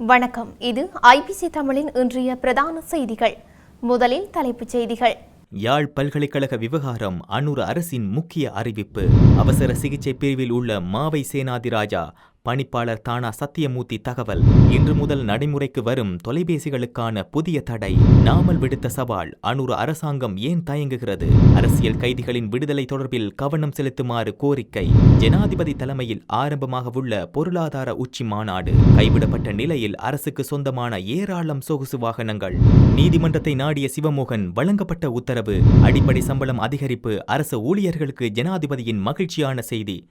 வணக்கம். இது ஐபிசி தமிழின் இன்றைய பிரதான செய்திகள். முதலில் தலைப்புச் செய்திகள். யாழ் பல்கலைக்கழக விவகாரம் அன்னூர் அரசின் முக்கிய அறிவிப்பு. அவசர சிகிச்சை பிரிவில் உள்ள மாவை சேனாதிராஜா பணிப்பாளர் தானா சத்தியமூர்த்தி தகவல். இன்று முதல் நடைமுறைக்கு வரும் தொலைபேசிகளுக்கான புதிய தடை. நாமல் விடுத்த சவால் அனுர அரசாங்கம் ஏன் தயங்குகிறது? அரசியல் கைதிகளின் விடுதலை தொடர்பில் கவனம் செலுத்துமாறு கோரிக்கை. ஜனாதிபதி தலைமையில் ஆரம்பமாக உள்ள பொருளாதார உச்சி மாநாடு. கைவிடப்பட்ட நிலையில் அரசுக்கு சொந்தமான ஏராளம் சொகுசு வாகனங்கள். நீதிமன்றத்தை நாடிய சிவமோகன் வழங்கப்பட்ட உத்தரவு. அடிப்படை சம்பளம் அதிகரிப்பு அரசு ஊழியர்களுக்கு ஜனாதிபதியின் மகிழ்ச்சியான செய்தி.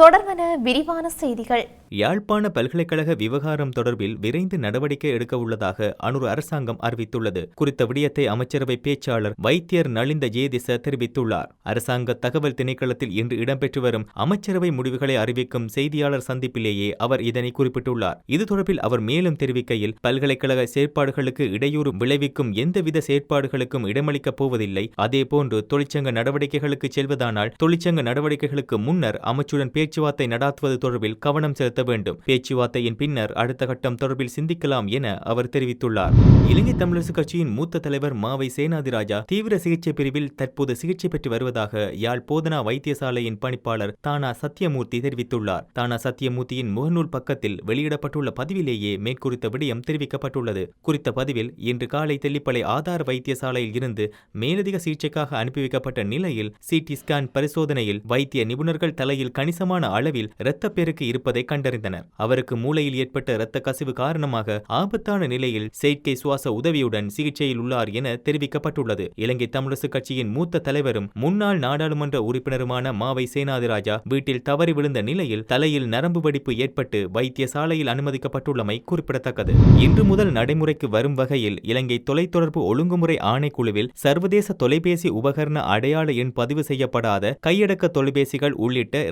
தொடர்வன விரிவான செய்திகள். யாழ்ப்பாண பல்கலைக்கழக விவகாரம் தொடர்பில் விரைந்து நடவடிக்கை எடுக்க உள்ளதாக அனுர் அரசாங்கம் அறிவித்துள்ளது. குறித்த விடயத்தை அமைச்சரவை பேச்சாளர் வைத்தியர் நலிந்த ஜேதிச தெரிவித்துள்ளார். அரசாங்க தகவல் திணைக்களத்தில் இன்று இடம்பெற்று வரும் அமைச்சரவை முடிவுகளை அறிவிக்கும் செய்தியாளர் சந்திப்பிலேயே அவர் இதனை குறிப்பிட்டுள்ளார். இது தொடர்பில் அவர் மேலும் தெரிவிக்கையில் பல்கலைக்கழக செயற்பாடுகளுக்கு இடையூறு விளைவிக்கும் எந்தவித செயற்பாடுகளுக்கும் இடமளிக்கப் போவதில்லை. அதேபோன்று தொழிற்சங்க நடவடிக்கைகளுக்கு செல்வதானால் தொழிற்சங்க நடவடிக்கைகளுக்கு முன்னர் அமைச்சுடன் பேச்சுவார்த்தை நடாத்துவது தொடர்பில் கவனம் செலுத்த வேண்டும். பேச்சுவார்த்தையின் பின்னர் அடுத்த கட்டம் தொடர்பில் சிந்திக்கலாம் என அவர் தெரிவித்துள்ளார். இலங்கை தமிழரசு கட்சியின் மூத்த தலைவர் மாவை சேனாதிராஜா தீவிர சிகிச்சை பிரிவில் தற்போது சிகிச்சை பெற்று வருவதாக யாழ் போதனா வைத்தியசாலையின் பணிப்பாளர் தானா சத்தியமூர்த்தி தெரிவித்துள்ளார். தானா சத்தியமூர்த்தியின் முகநூல் பக்கத்தில் வெளியிடப்பட்டுள்ள பதிவிலேயே மேற்குறித்த விடயம் தெரிவிக்கப்பட்டுள்ளது. குறித்த பதிவில் இன்று காலை தெல்லிப்பளை ஆதார் வைத்தியசாலையில் இருந்து மேலதிக சிகிச்சைக்காக அனுப்பி வைக்கப்பட்ட நிலையில் சிடி ஸ்கேன் பரிசோதனையில் வைத்திய நிபுணர்கள் தலையில் கணிசமான அளவில் இரத்தப்பெருக்கு இருப்பதை கண்டறிந்தனர். அவருக்கு மூளையில் ஏற்பட்ட இரத்த கசிவு காரணமாக ஆபத்தான நிலையில் செயற்கை சுவாச உதவியுடன் சிகிச்சையில் உள்ளார் என தெரிவிக்கப்பட்டுள்ளது. இலங்கை தமிழரசு கட்சியின் மூத்த தலைவரும் முன்னாள் நாடாளுமன்ற உறுப்பினருமான மாவை சேனாதிராஜா வீட்டில் தவறி விழுந்த நிலையில் தலையில் நரம்பு வெடிப்பு ஏற்பட்டு வைத்தியசாலையில் அனுமதிக்கப்பட்டுள்ளமை குறிப்பிடத்தக்கது. இன்று முதல் நடைமுறைக்கு வரும் வகையில் இலங்கை தொலைத்தொடர்பு ஒழுங்குமுறை ஆணைக்குழுவில் சர்வதேச தொலைபேசி உபகரண அடையாள எண் பதிவு செய்யப்படாத கையடக்க தொலைபேசிகள் உள்ளிட்ட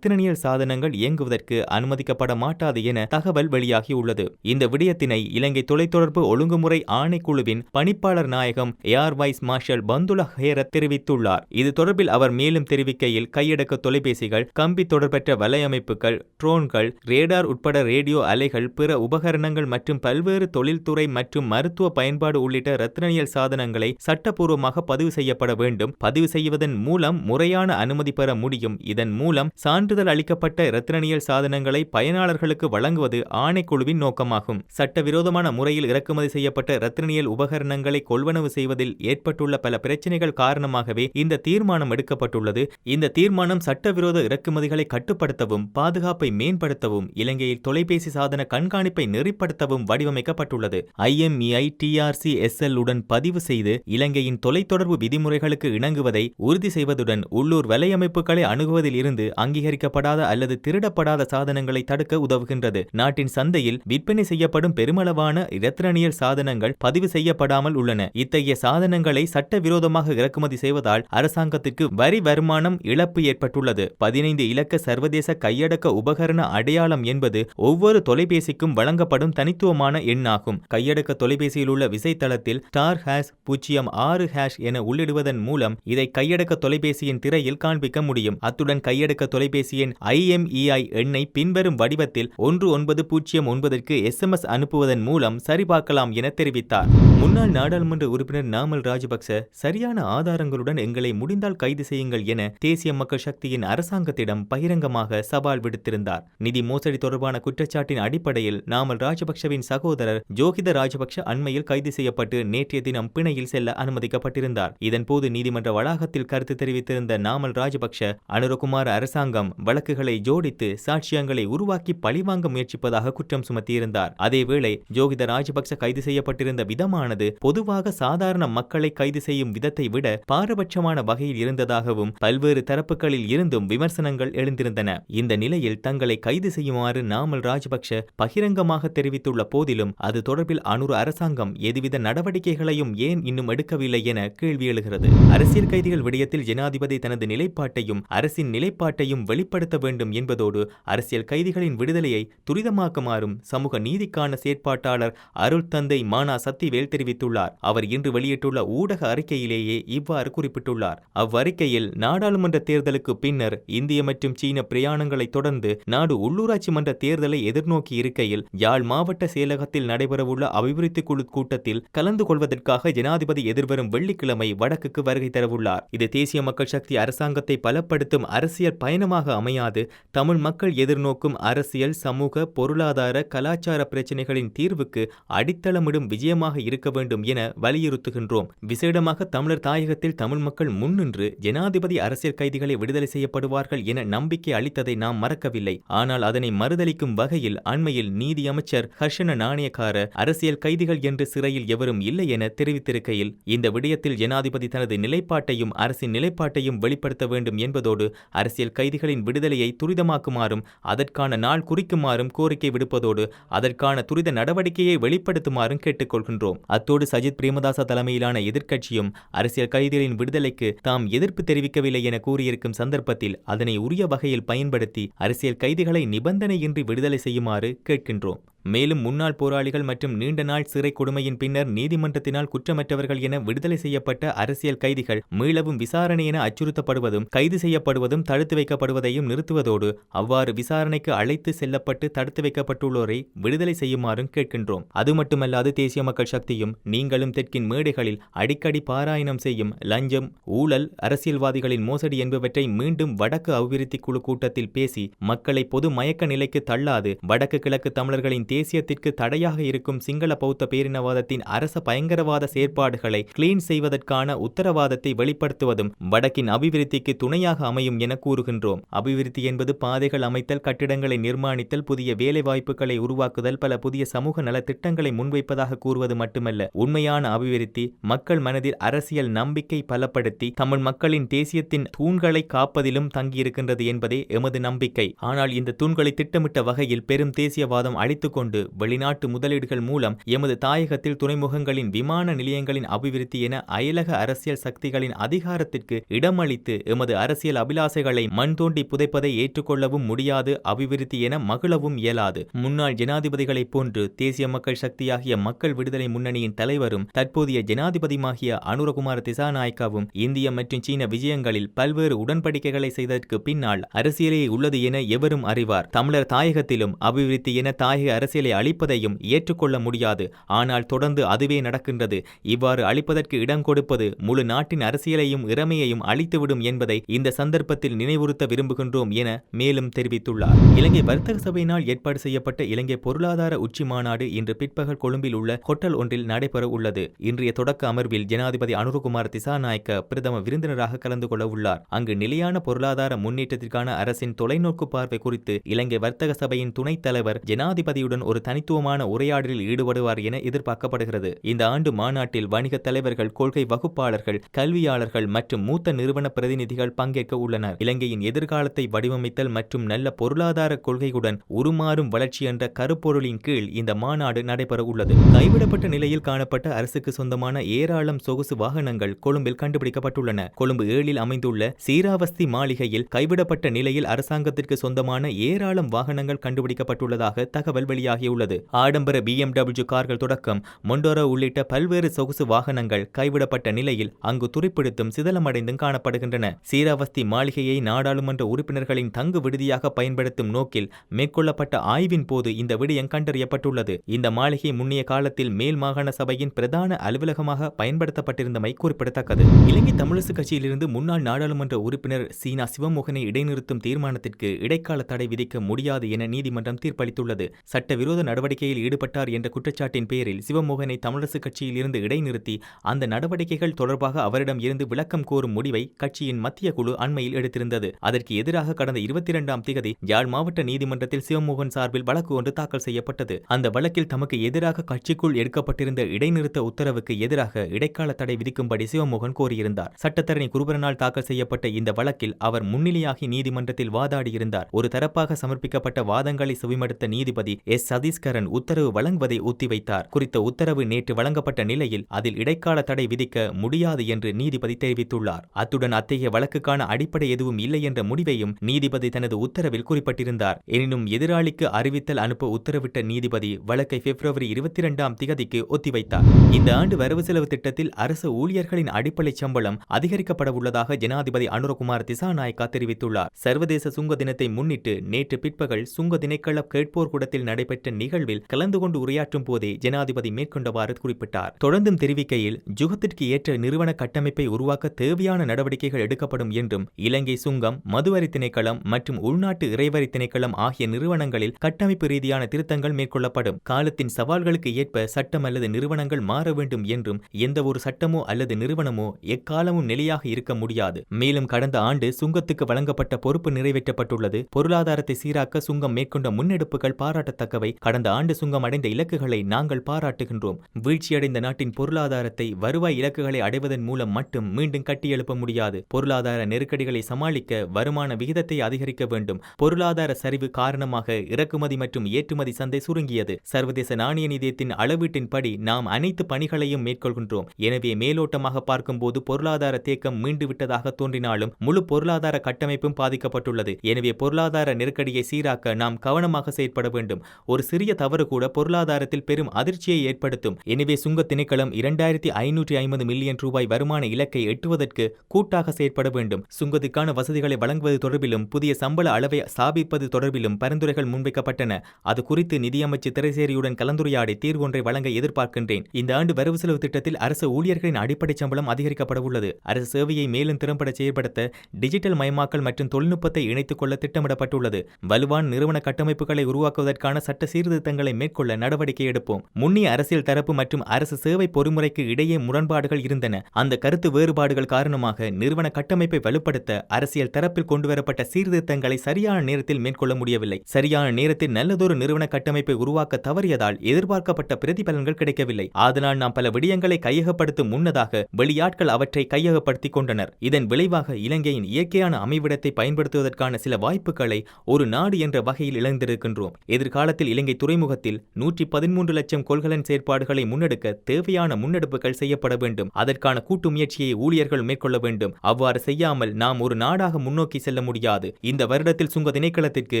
இரத்தினனியல் சாதனங்கள் இயங்குவதற்கு அனுமதிக்கப்பட மாட்டாது என தகவல் வெளியாகியுள்ளது. இந்த விடயத்தினை இலங்கை தொலைத்தொடர்பு ஒழுங்குமுறை ஆணைக்குழுவின் பணிப்பாளர் நாயகம் air vice marshal Bandula Herath தெரிவித்துள்ளார். இது தொடர்பில் அவர் மேலும் தெரிவிக்கையில் கையடக்க தொலைபேசிகள் கம்பி தொடர்பற்ற வலையமைப்புகள் ட்ரோன்கள் ரேடார் உட்பட ரேடியோ அலைகள் பிற உபகரணங்கள் மற்றும் பல்வேறு தொழில்துறை மற்றும் மருத்துவ பயன்பாடு உள்ளிட்ட ரத்னனியல் சாதனங்களை சட்டப்பூர்வமாக பதிவு செய்யப்பட வேண்டும். பதிவு செய்வதன் மூலம் முறையான அனுமதி பெற முடியும். இதன் மூலம் சான்றிதழ் அளிக்கப்பட்ட இரத்தினனியல் சாதனங்களை பயனாளர்களுக்கு வழங்குவது ஆணைக்குழுவின் நோக்கமாகும். சட்டவிரோதமான முறையில் இறக்குமதி செய்யப்பட்ட இரத்தினனியல் உபகரணங்களை கொள்வனவு செய்வதில் ஏற்பட்டுள்ள பல பிரச்சனைகள் காரணமாகவே இந்த தீர்மானம் எடுக்கப்பட்டுள்ளது. இந்த தீர்மானம் சட்டவிரோத இறக்குமதிகளை கட்டுப்படுத்தவும் பாதுகாப்பை மேம்படுத்தவும் இலங்கையில் தொலைபேசி சாதன கண்காணிப்பை நெறிப்படுத்தவும் வடிவமைக்கப்பட்டுள்ளது. ஐஎம்இஐ டிஆர்சி எஸ்எல் உடன் பதிவு செய்து இலங்கையின் தொலைத்தொடர்பு விதிமுறைகளுக்கு இணங்குவதை உறுதி செய்வதுடன் உள்ளூர் வலையமைப்புகளை அணுகுவதில் இருந்து அங்கீகரிக்கப்பட அங்கீகரிக்கப்படாத அல்லது திருடப்படாத சாதனங்களை தடுக்க உதவுகின்றது. நாட்டின் சந்தையில் விற்பனை செய்யப்படும் பெருமளவான இரத்திரனியல் சாதனங்கள் பதிவு செய்யப்படாமல் உள்ளன. இத்தகைய சாதனங்களை சட்டவிரோதமாக இறக்குமதி செய்வதால் அரசாங்கத்திற்கு வரி வருமானம் இழப்பு ஏற்பட்டுள்ளது. பதினைந்து இலக்க சர்வதேச கையடக்க உபகரண அடையாளம் என்பது ஒவ்வொரு தொலைபேசிக்கும் வழங்கப்படும் தனித்துவமான எண்ணாகும். கையடக்க தொலைபேசியில் உள்ள விசைத்தளத்தில் ஸ்டார் ஹேஷ் பூஜ்ஜியம் ஆறு ஹேஷ் என உள்ளிடுவதன் மூலம் இதை கையடக்க தொலைபேசியின் திரையில் காண்பிக்க முடியும். அத்துடன் கையடக்க தொலைபேசியின் ஐஎம்இஐ எண்ணை பின்வரும் வடிவத்தில் ஒன்று ஒன்பது பூஜ்ஜியம் ஒன்பதற்கு எஸ்எம்எஸ் அனுப்புவதன் மூலம் சரிபார்க்கலாம் என தெரிவித்தார். முன்னாள் நாடாளுமன்ற உறுப்பினர் நாமல் ராஜபக்ச சரியான ஆதாரங்களுடன் எங்களை முடிந்தால் கைது செய்யுங்கள் என தேசிய மக்கள் சக்தியின் அரசாங்கத்திடம் பகிரங்கமாக சவால் விடுத்திருந்தார். நிதி மோசடி தொடர்பான குற்றச்சாட்டின் அடிப்படையில் நாமல் ராஜபக்சவின் சகோதரர் ஜோகித ராஜபக்ஷ அண்மையில் கைது செய்யப்பட்டு நேற்றைய தினம் பிணையில் செல்ல அனுமதிக்கப்பட்டிருந்தார். இதன்போது நீதிமன்ற வளாகத்தில் கருத்து தெரிவித்திருந்த நாமல் ராஜபக்ஷ அனுரகுமார் அரசாங்கம் வழக்கு வழக்குகளை ஜோடித்து சாட்சியங்களை உருவாக்கி பழிவாங்க முயற்சிப்பதாக குற்றம் சுமத்தியிருந்தார். அதேவேளை ஜோகித ராஜபக்ச கைது செய்யப்பட்டிருந்த விதமானது பொதுவாக சாதாரண மக்களை கைது செய்யும் விதத்தை விட பாரபட்சமான வகையில் இருந்ததாகவும் பல்வேறு தரப்புகளில் இருந்தும் விமர்சனங்கள் எழுந்திருந்தன. இந்த நிலையில் தங்களை கைது செய்யுமாறு நாமல் ராஜபக்ஷ பகிரங்கமாக தெரிவித்துள்ள போதிலும் அது தொடர்பில் அனுர் அரசாங்கம் எதுவித நடவடிக்கைகளையும் ஏன் இன்னும் எடுக்கவில்லை என கேள்வி எழுகிறது. அரசியல் கைதிகள் விடயத்தில் ஜனாதிபதி தனது நிலைப்பாட்டையும் அரசின் நிலைப்பாட்டையும் வெளிப்படுத்த வேண்டும் என்பதோடு அரசியல் கைதிகளின் விடுதலையை துரிதமாக்குமாறும் சமூக நீதிக்கான செயற்பாட்டாளர் அருள் தந்தை மானா சத்திவேல் தெரிவித்துள்ளார். அவர் இன்று வெளியிட்டுள்ள ஊடக அறிக்கையிலேயே இவ்வாறு குறிப்பிட்டுள்ளார். அவ்வறிக்கையில் நாடாளுமன்ற தேர்தலுக்கு பின்னர் இந்திய மற்றும் சீன பிரயாணங்களை தொடர்ந்து நாடு உள்ளூராட்சி மன்ற தேர்தலை எதிர்நோக்கி இருக்கையில் யாழ் மாவட்ட செயலகத்தில் நடைபெறவுள்ள அபிவிருத்தி குழு கூட்டத்தில் கலந்து கொள்வதற்காக ஜனாதிபதி எதிர்வரும் வெள்ளிக்கிழமை வடக்குக்கு வருகை தரவுள்ளார். இது தேசிய மக்கள் சக்தி அரசாங்கத்தை பலப்படுத்தும் அரசியல் பயணமாக அமையாது தமிழ் மக்கள் எதிர்நோக்கும் அரசியல் சமூக பொருளாதார கலாச்சார பிரச்சினைகளின் தீர்வுக்கு அடித்தளமிடும் விஜயமாக இருக்க வேண்டும் என வலியுறுத்துகின்றோம். விசேடமாக தமிழர் தாயகத்தில் தமிழ் மக்கள் முன்னின்று ஜனாதிபதி அரசியல் கைதிகளை விடுதலை செய்யப்படுவார்கள் என நம்பிக்கை அளித்ததை நாம் மறக்கவில்லை. ஆனால் அதனை மறுதளிக்கும் வகையில் அண்மையில் நீதி அமைச்சர் ஹர்ஷன நாணயக்கார அரசியல் கைதிகள் என்று சிறையில் எவரும் இல்லை என தெரிவித்திருக்கையில் இந்த விடயத்தில் ஜனாதிபதி தனது நிலைப்பாட்டையும் அரசின் நிலைப்பாட்டையும் வெளிப்படுத்த வேண்டும் என்பதோடு அரசியல் கைதிகளின் விடுதலை விடுதலையை துரிதமாக்குமாறும் அதற்கான நாள் குறிக்குமாறும் கோரிக்கை விடுப்பதோடு அதற்கான துரித நடவடிக்கையை வெளிப்படுத்துமாறும் கேட்டுக்கொள்கின்றோம். அத்தோடு சஜித் பிரேமதாச தலைமையிலான எதிர்க்கட்சியும் அரசியல் கைதிகளின் விடுதலைக்கு தாம் எதிர்ப்பு தெரிவிக்கவில்லை என கூறியிருக்கும் சந்தர்ப்பத்தில் அதனை உரிய வகையில் பயன்படுத்தி அரசியல் கைதிகளை நிபந்தனையின்றி விடுதலை செய்யுமாறு கேட்கின்றோம். மேலும் முன்னாள் போராளிகள் மற்றும் நீண்ட நாள் சிறை கொடுமையின் பின்னர் நீதிமன்றத்தினால் குற்றமற்றவர்கள் என விடுதலை செய்யப்பட்ட அரசியல் கைதிகள் மீளவும் விசாரணை என அச்சுறுத்தப்படுவதும் கைது செய்யப்படுவதும் தடுத்து வைக்கப்படுவதையும் நிறுத்துவதோடு அவ்வாறு விசாரணைக்கு அழைத்து செல்லப்பட்டு தடுத்து வைக்கப்பட்டுள்ளோரை விடுதலை செய்யுமாறும் கேட்கின்றோம். அது மட்டுமல்லாது தேசிய மக்கள் சக்தியும் நீங்களும் தெற்கின் மேடைகளில் அடிக்கடி பாராயணம் செய்யும் லஞ்சம் ஊழல் அரசியல்வாதிகளின் மோசடி என்பவற்றை மீண்டும் வடக்கு அபிவிருத்தி குழு கூட்டத்தில் பேசி மக்களை பொது மயக்க நிலைக்கு தள்ளாது வடக்கு கிழக்கு தமிழர்களின் தேசியத்திற்கு தடையாக இருக்கும் சிங்கள பௌத்த பேரினவாதத்தின் அரச பயங்கரவாத செயற்பாடுகளை கிளீன் செய்வதற்கான உத்தரவாதத்தை வெளிப்படுத்துவதும் வடக்கின் அபிவிருத்திக்கு துணையாக அமையும் என கூறுகின்றோம். அபிவிருத்தி என்பது பாதைகள் அமைத்தல் கட்டிடங்களை நிர்மாணித்தல் புதிய வேலைவாய்ப்புகளை உருவாக்குதல் பல புதிய சமூக நல திட்டங்களை முன்வைப்பதாக கூறுவது மட்டுமல்ல உண்மையான அபிவிருத்தி மக்கள் மனதில் அரசியல் நம்பிக்கை பலப்படுத்தி தமிழ் மக்களின் தேசியத்தின் தூண்களை காப்பதிலும் தங்கியிருக்கின்றது என்பதே எமது நம்பிக்கை. ஆனால் இந்த தூண்களை திட்டமிட்ட வகையில் பெரும் தேசியவாதம் அழித்துக் கொண்டு வெளிநாட்டு முதலீடுகள் மூலம் எமது தாயகத்தில் துறைமுகங்களின் விமான நிலையங்களின் அபிவிருத்தி என அயலக அரசியல் சக்திகளின் அதிகாரத்திற்கு இடமளித்து எமது அரசியல் அபிலாசைகளை மண் தோண்டி புதைப்பதை ஏற்றுக்கொள்ளவும் முடியாது அபிவிருத்தி என மகிழவும் இயலாது. முன்னாள் ஜனாதிபதிகளைப் போன்று தேசிய மக்கள் சக்தியாகிய மக்கள் விடுதலை முன்னணியின் தலைவரும் தற்போதைய ஜனாதிபதியுமாகிய அனுரகுமார திசாநாயக்காவும் இந்திய மற்றும் சீன விஜயங்களில் பல்வேறு உடன்படிக்கைகளை செய்ததற்கு பின்னால் அரசியலே உள்ளது என எவரும் அறிவார். தமிழர் தாயகத்திலும் அபிவிருத்தி என தாயக அரசு அரசியலை அளிப்பதையும் ஏற்றுக்கொள்ள முடியாது. ஆனால் தொடர்ந்து அதுவே நடக்கின்றது. இவ்வாறு அளிப்பதற்கு இடம் கொடுப்பது முழு நாட்டின் அரசியலையும் இறமையையும் அழித்துவிடும் என்பதை இந்த சந்தர்ப்பத்தில் நினைவுறுத்த விரும்புகின்றோம் என மேலும் தெரிவித்துள்ளார். இலங்கை வர்த்தக சபையினால் ஏற்பாடு செய்யப்பட்ட இலங்கை பொருளாதார உச்சி மாநாடு இன்று பிற்பகல் கொழும்பில் உள்ள ஹோட்டல் ஒன்றில் நடைபெற உள்ளது. இன்றைய தொடக்க அமர்வில் ஜனாதிபதி அனுரகுமார் திசாநாயக்க பிரதம விருந்தினராக கலந்து கொள்ள உள்ளார். அங்கு நிலையான பொருளாதார முன்னேற்றத்திற்கான அரசின் தொலைநோக்கு பார்வை குறித்து இலங்கை வர்த்தக சபையின் துணைத் தலைவர் ஜனாதிபதியுடன் ஒரு தனித்துவமான உரையாடலில் ஈடுபடுவார் என எதிர்பார்க்கப்படுகிறது. இந்த ஆண்டு மாநாட்டில் வணிக தலைவர்கள் கொள்கை வகுப்பாளர்கள் கல்வியாளர்கள் மற்றும் மூத்த நிறுவன பிரதிநிதிகள் பங்கேற்க உள்ளனர். இலங்கையின் எதிர்காலத்தை வடிவமைத்தல் மற்றும் நல்ல பொருளாதார கொள்கையுடன் உருமாறும் வளர்ச்சி என்ற கருப்பொருளின் கீழ் இந்த மாநாடு நடைபெற உள்ளது. கைவிடப்பட்ட நிலையில் காணப்பட்ட அரசுக்கு சொந்தமான ஏராளம் சொகுசு வாகனங்கள் கொழும்பில் கண்டுபிடிக்கப்பட்டுள்ளன. கொழும்பு ஏழில் அமைந்துள்ள சீராவஸ்தி மாளிகையில் கைவிடப்பட்ட நிலையில் அரசாங்கத்திற்கு சொந்தமான ஏராளம் வாகனங்கள் கண்டுபிடிக்கப்பட்டுள்ளதாக தகவல் வெளியாகியுள்ளது. ஆடம்பர பிஎம்டபிள்யூ கார்கள் தொடக்கம் மொண்டோரோ உள்ளிட்ட பல்வேறு சொகுசு வாகனங்கள் கைவிடப்பட்ட நிலையில் அங்கு துருப்பிடித்தும் சிதலமடைந்தும் காணப்படுகின்றன. சீராவஸ்தி மாளிகையை நாடாளுமன்ற உறுப்பினர்களின் தங்கு விடுதியாக பயன்படுத்தும் நோக்கில் மேற்கொள்ளப்பட்ட ஆய்வின் போது இந்த விடயம் கண்டறியப்பட்டுள்ளது. இந்த மாளிகை முன்னைய காலத்தில் மேல் மாகாண சபையின் பிரதான அலுவலகமாக பயன்படுத்தப்பட்டிருந்தமை குறிப்பிடத்தக்கது. இலங்கை தமிழரசு கட்சியிலிருந்து முன்னாள் நாடாளுமன்ற உறுப்பினர் சீனா சிவமோகனை இடைநிறுத்தும் தீர்மானத்திற்கு இடைக்கால தடை விதிக்க முடியாது என நீதிமன்றம் தீர்ப்பளித்துள்ளது. சட்ட விரோத நடவடிக்கையில் ஈடுபட்டார் என்ற குற்றச்சாட்டின் பேரில் சிவமோகனை தமிழரசு கட்சியில் இருந்து இடைநிறுத்தி அந்த நடவடிக்கைகள் தொடர்பாக அவரிடம் இருந்து விளக்கம் கோரும் முடிவை கட்சியின் மத்திய குழு அண்மையில் எடுத்திருந்தது. அதற்கு எதிராக கடந்த இருபத்தி இரண்டாம் திகதி யாழ் மாவட்ட நீதிமன்றத்தில் சிவமோகன் சார்பில் வழக்கு ஒன்று தாக்கல் செய்யப்பட்டது. அந்த வழக்கில் தமக்கு எதிராக கட்சிக்குள் எடுக்கப்பட்டிருந்த இடைநிறுத்த உத்தரவுக்கு எதிராக இடைக்கால தடை விதிக்கும்படி சிவமோகன் கோரியிருந்தார். சட்டத்தரணி குருபரனால் தாக்கல் செய்யப்பட்ட இந்த வழக்கில் அவர் முன்னிலையாகி நீதிமன்றத்தில் வாதாடியிருந்தார். ஒரு தரப்பாக சமர்ப்பிக்கப்பட்ட வாதங்களை செவிமடுத்த நீதிபதி எஸ். சதீஸ்கரன் உத்தரவு வழங்குவதை ஒத்திவைத்தார். குறித்த உத்தரவு நேற்று வழங்கப்பட்ட நிலையில் அதில் இடைக்கால தடை விதிக்க முடியாது என்று நீதிபதி தெரிவித்துள்ளார். அத்துடன் அத்தகைய வழக்குக்கான அடிப்படை எதுவும் இல்லை என்ற முடிவையும் நீதிபதி தனது உத்தரவில் குறிப்பிட்டிருந்தார். எனினும் எதிராளிக்கு அறிவித்தல் அனுப்ப உத்தரவிட்ட நீதிபதி வழக்கை பிப்ரவரி இருபத்தி இரண்டாம் திகதிக்கு ஒத்திவைத்தார். இந்த ஆண்டு வரவு செலவு திட்டத்தில் அரசு ஊழியர்களின் அடிப்படை சம்பளம் அதிகரிக்கப்பட உள்ளதாக ஜனாதிபதி அனுரகுமார் திசாநாயக்கா தெரிவித்துள்ளார். சர்வதேச சுங்க தினத்தை முன்னிட்டு நேற்று பிற்பகல் சுங்க திணைக்கள கேட்போர் கூடத்தில் நடைபெற்ற நிகழ்வில் கலந்து கொண்டு உரையாற்றும் போதே ஜனாதிபதி மேற்கொண்டவாறு குறிப்பிட்டார். தொடர்ந்தும் தெரிவிக்கையில் ஜுகத்திற்கு ஏற்ற நிறுவன கட்டமைப்பை உருவாக்க தேவையான நடவடிக்கைகள் எடுக்கப்படும் என்றும் இலங்கை சுங்கம் மதுவரி திணைக்களம் மற்றும் உள்நாட்டு இறைவரி திணைக்களம் ஆகிய நிறுவனங்களில் கட்டமைப்பு ரீதியான திருத்தங்கள் மேற்கொள்ளப்படும். காலத்தின் சவால்களுக்கு ஏற்ப சட்டம் அல்லது நிறுவனங்கள் மாற வேண்டும் என்றும் எந்த ஒரு சட்டமோ அல்லது நிறுவனமோ எக்காலமும் நிலையாக இருக்க முடியாது. மேலும் கடந்த ஆண்டு சுங்கத்துக்கு வழங்கப்பட்ட பொறுப்பு நிறைவேற்றப்பட்டுள்ளது. பொருளாதாரத்தை சீராக்க சுங்கம் மேற்கொண்ட முன்னெடுப்புகள் பாராட்டத்தக்கவை. கடந்த ஆண்டு சுங்கம் அடைந்த இலக்குகளை நாங்கள் பாராட்டுகின்றோம். வீழ்ச்சியடைந்த நாட்டின் பொருளாதாரத்தை வருவாய் இலக்குகளை அடைவதன் மூலம் மட்டும் மீண்டும் கட்டியெழுப்ப முடியாது. பொருளாதார நெருக்கடிகளை சமாளிக்க வருமான விகிதத்தை அதிகரிக்க வேண்டும். பொருளாதார சரிவு காரணமாக இறக்குமதி மற்றும் ஏற்றுமதி சந்தை சுருங்கியது. சர்வதேச நாணய நிதியத்தின் அளவீட்டின்படி நாம் அனைத்து பணிகளையும் மேற்கொள்கின்றோம். எனவே மேலோட்டமாக பார்க்கும்போது பொருளாதார தேக்கம் மீண்டு விட்டதாக தோன்றினாலும் முழு பொருளாதார கட்டமைப்பும் பாதிக்கப்பட்டுள்ளது. எனவே பொருளாதார நெருக்கடியை சீராக்க நாம் கவனமாக செயற்பட வேண்டும். ஒரு சிறிய தவறு கூட பொருளாதாரத்தில் பெரும் அதிர்ச்சியை ஏற்படுத்தும். எனவே சுங்க திணைக்களம் இரண்டாயிரத்தி ஐநூற்றி ஐம்பது மில்லியன் ரூபாய் வருமான இலக்கை எட்டுவதற்கு கூட்டாக செயற்பட வேண்டும். சுங்கத்துக்கான வசதிகளை வழங்குவது தொடர்பிலும் புதிய சம்பள அளவை ஸ்தாபிப்பது தொடர்பிலும் பரிந்துரைகள் முன்வைக்கப்பட்டன. அது குறித்து நிதியமைச்சர் திரைசேரியுடன் கலந்துரையாடி தீர்வு ஒன்றை வழங்க எதிர்பார்க்கின்றேன். இந்த ஆண்டு வரவு செலவு திட்டத்தில் அரசு ஊழியர்களின் அடிப்படை சம்பளம் அதிகரிக்கப்பட உள்ளது. அரசு சேவையை மேலும் திறம்பட செயல்படுத்த டிஜிட்டல் மயமாக்கல் மற்றும் தொழில்நுட்பத்தை இணைத்துக் கொள்ள திட்டமிடப்பட்டுள்ளது. வலுவான நிறுவன கட்டமைப்புகளை உருவாக்குவதற்கான சட்ட சட்ட சீர்திருத்தங்களை மேற்கொள்ள நடவடிக்கை எடுப்போம். முன்னிய அரசியல் தரப்பு மற்றும் அரசு சேவை பொறிமுறைக்கு இடையே முரண்பாடுகள் இருந்தன. அந்த கருத்து வேறுபாடுகள் காரணமாக நிறுவன கட்டமைப்பை வலுப்படுத்த அரசியல் தரப்பில் கொண்டுவரப்பட்ட சீர்திருத்தங்களை சரியான நேரத்தில் மேற்கொள்ள முடியவில்லை. சரியான நேரத்தில் நல்லதொரு நிறுவன கட்டமைப்பை உருவாக்க தவறியதால் எதிர்பார்க்கப்பட்ட பிரதிபலன்கள் கிடைக்கவில்லை. அதனால் நாம் பல விடயங்களை கையகப்படுத்தும் முன்னதாக வெளியாட்கள் அவற்றை கையகப்படுத்திக் கொண்டனர். இதன் விளைவாக இலங்கையின் இயற்கையான அமைவிடத்தை பயன்படுத்துவதற்கான சில வாய்ப்புகளை ஒரு நாடு என்ற வகையில் இழந்திருக்கின்றோம். எதிர்காலத்தில் இலங்கை துறைமுகத்தில் நூற்றி பதிமூன்று லட்சம் கொள்கலன் செயற்பாடுகளை முன்னெடுக்க தேவையான முன்னெடுப்புகள் செய்யப்பட வேண்டும். அதற்கான கூட்டு முயற்சியை ஊழியர்கள் மேற்கொள்ள வேண்டும். அவ்வாறு செய்யாமல் நாம் ஒரு நாடாக முன்னோக்கி செல்ல முடியாது. இந்த வருடத்தில் சுங்க திணைக்களத்திற்கு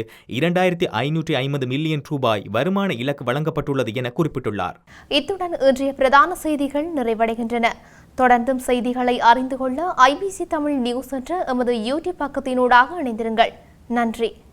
இரண்டாயிரத்தி ஐநூற்றி ஐம்பது மில்லியன் ரூபாய் வருமான இலக்கு வழங்கப்பட்டுள்ளது என குறிப்பிட்டுள்ளார். இத்துடன் இன்றைய பிரதான செய்திகள் நிறைவடைகின்றன. தொடர்ந்தும் செய்திகளை அறிந்து கொள்ள ஐபிசி தமிழ் நியூஸ் என்ற எமது யூடியூப் பக்கத்தினூடாக இணைந்திருங்கள். நன்றி.